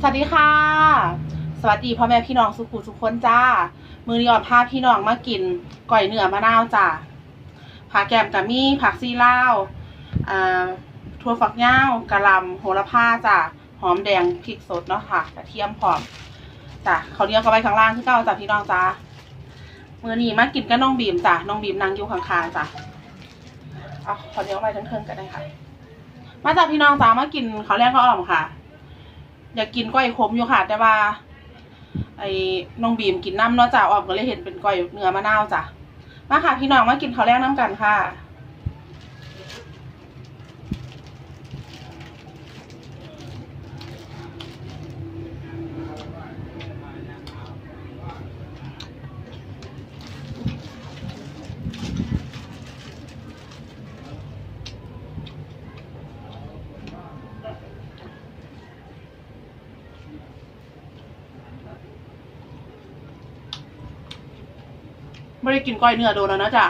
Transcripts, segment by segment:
สวัสดีค่ะ สวัสดีพ่อแม่พี่น้องสุขุทุกคนจ้า มือนี้ออดพาพี่น้องมากินก่อยเนื้อมะนาวจ้าผักแกมกะมี่ผักซีลาวอ่าถั่วฝักยาวกะหล่ำโหระพาจ้าหอมแดงพริกสดเนาะค่ะกระเทียมพร้อมจ้าเขาเหนียวก็ไปข้างล่างที่เก้าจ้าพี่น้องจ้ามือนี้มากินกับน้องบีมจ้าน้องบีมนั่งอยู่ข้างๆจ้าเอาเขาเหนียวไปทั้งเครื่องกันได้ค่ะ มาจากพี่น้องจ้ามากินเขาวแรกเขาวอ่อมค่ะ อยากกินก้อยขมอยู่ค่ะ แต่ว่า ไอ้น้องบีมกินน้ำเนาะจ้าออมก็เลยเห็นเป็นก้อยเนื้อมะนาวจ้ะมาค่ะพี่น้องมากินข้าวแรกน้ำกันค่ะ ไม่ได้กินก้อยเนื้อโดนแล้วนะจ๊ะ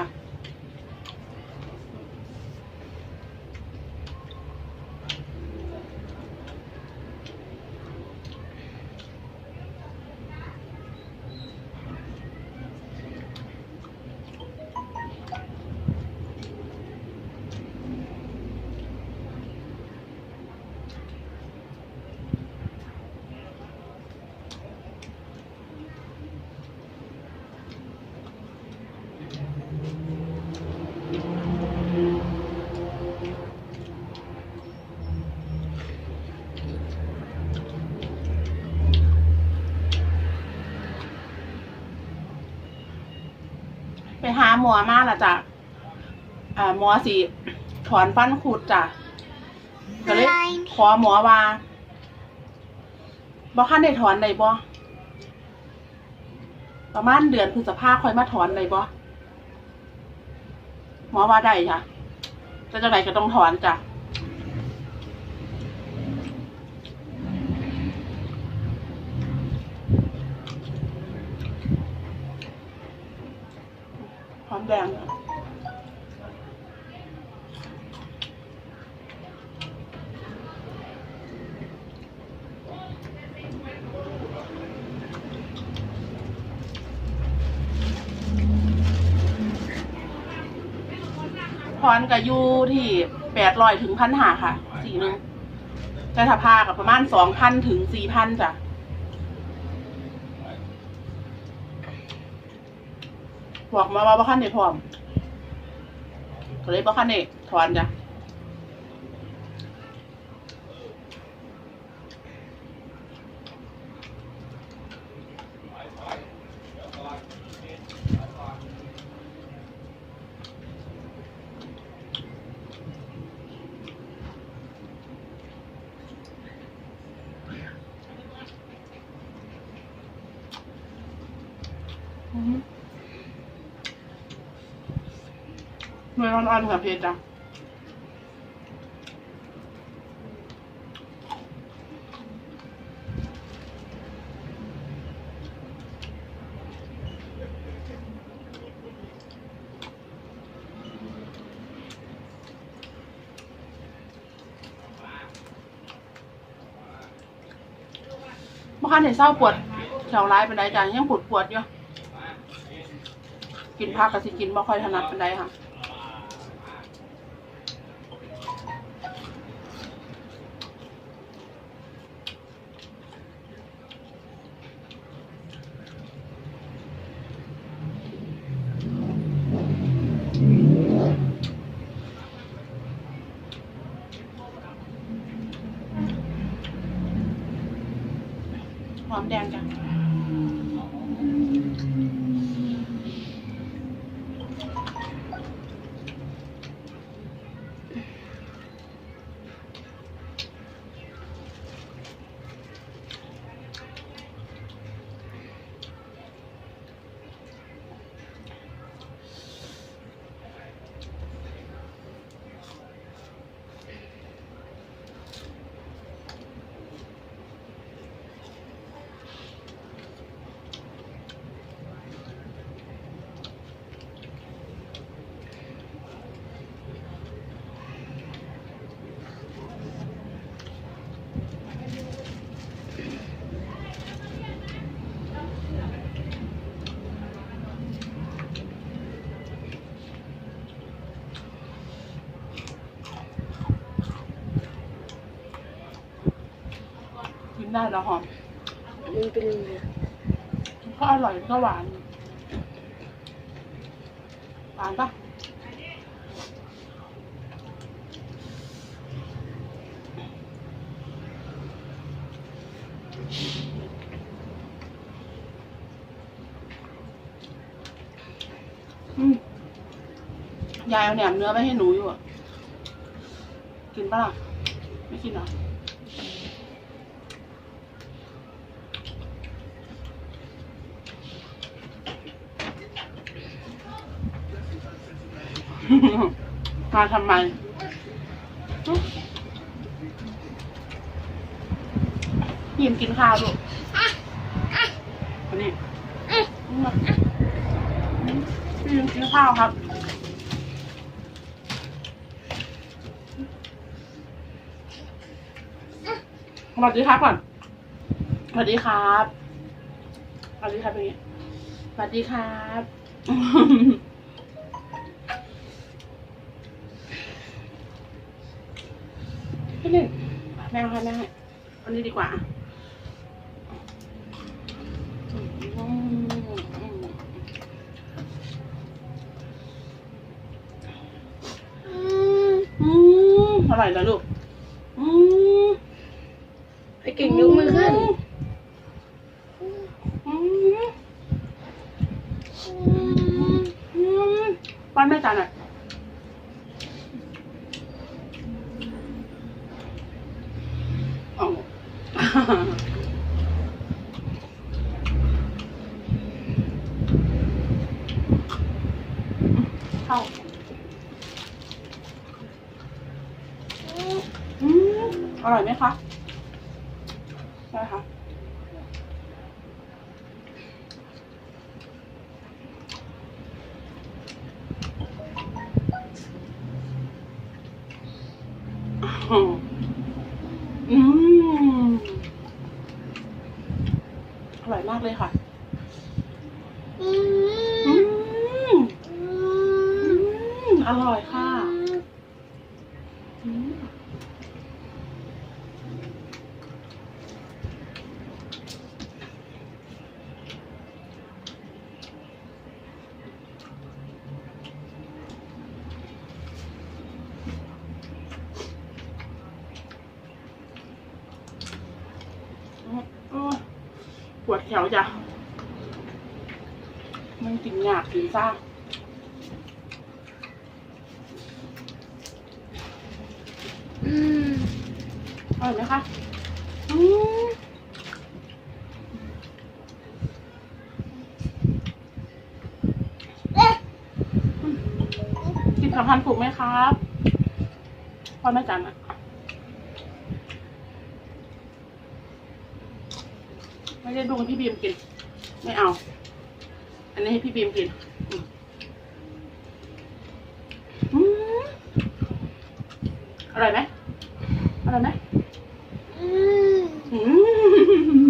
ไปหาหมอมาละจ้ะอ่าหมอสิถอนฟันขุดจ้ะก็เลยขอหมอว่าบ่คันได้ถอนได้บ่ประมาณเดือนพฤษภาค่อยมาถอนได้บ่หมอว่าได้จ้ะจะจังไดก็ต้องถอนจ้ะ ถอนกับยูที่แปดร้อยถึงพันหาค่ะ สีหนึ่งแต่ถ้าพากับประมาณสองพันถึงสี่พันจ้ะบอกมาว่าบ้านเด็พร้อมก็เลยบ้านเด็ถอนจ้ะ เมื่อร้อนๆกับเพชรจ้ะเมื่อคืนเห็นเศร้าปวดแถวร้ายเป็นไรจ้ะยังปวดปวดอยู่กินผักกับสิกินบ่ค่อยถนัดเป็นไรค่ะ หอมแดงจ้ะ นได้แล้วหอมมันเป็นก็อร่อยก็หวาน หวานปะอืมยายเอาแหนมเนื้อไปให้หนูอยู่อะ กินปะล่ะ ไม่กินเหรอ มาทำไม ยิมกินข้าวลูกอันนี้มาพี่ยิมกินข้าวครับสวัสดีครับก่อนสวัสดีครับสวัสดีครับพี่สวัสดีครับ ไม่เล่นแม่ให้แม่ให้อันนี้ดีกว่าอืมอืมอร่อยแล้วลูกอืมไอ้เก่งยกมือขึ้น อืมอืมป้อนแม่จานหน่อยเอา เข้าอืมอร่อยไหมคะใช่ค่ะอืมอร่อยมากเลยค่ะ อืมอืม อร่อยค่ะอืมปวดแขวจ้ะมันกินหยากกินซ่า อร่อยไหมคะอืมกินกับพันผูกไหมครับพ่อแม่จันอะไม่ได้ดูให้พี่บีมกิน ไม่เอา อันนี้ให้พี่บีมกินอืมอืมอร่อยไหมอร่อยไหม อืมอืม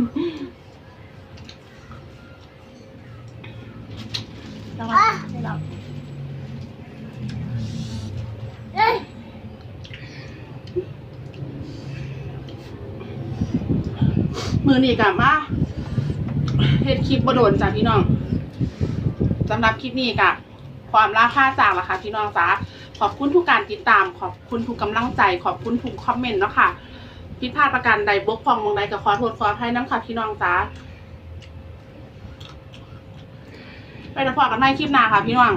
จังหวะให้เราเอ้ยมือนี่กับมาเฮ็ดคลิปบโดนจ้ะพี่น้องสำหรับคลิปนี้กับความล่าค่าจากล่ะค่ะพี่น้องจ้าขอบคุณทุกการติดตาม ขอบคุณทุกกำลังใจ ขอบคุณทุกคอมเมนต์เนาะค่ะ ผิดพลาดประการใดบกพร่องมองใดก็ขอโทษขออภัยน้ำค่ะพี่น้องจ้าไปจะพอกันในคลิปหน้าค่ะ พี่น้อง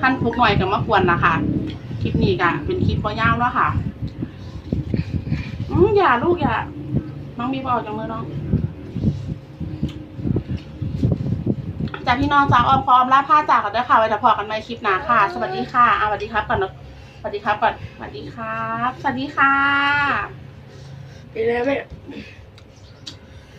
ท่านพุกหน่อยกับมะกวนนะคะคลิปนี้กะเป็นคลิปพอยาวแล้วค่ะอืมอย่าลูกอย่าน้องมีบออกจากมือน้องจากพี่น้องจากออมพร้อมลาผ้าจากกันด้วยค่ะไว้จะพอกันในคลิปหน้าค่ะ สวัสดีค่ะอ่าสวัสดีครับก่อนสวัสดีครับก่อนสวัสดีครับ สวัสดีค่ะ Dynamic.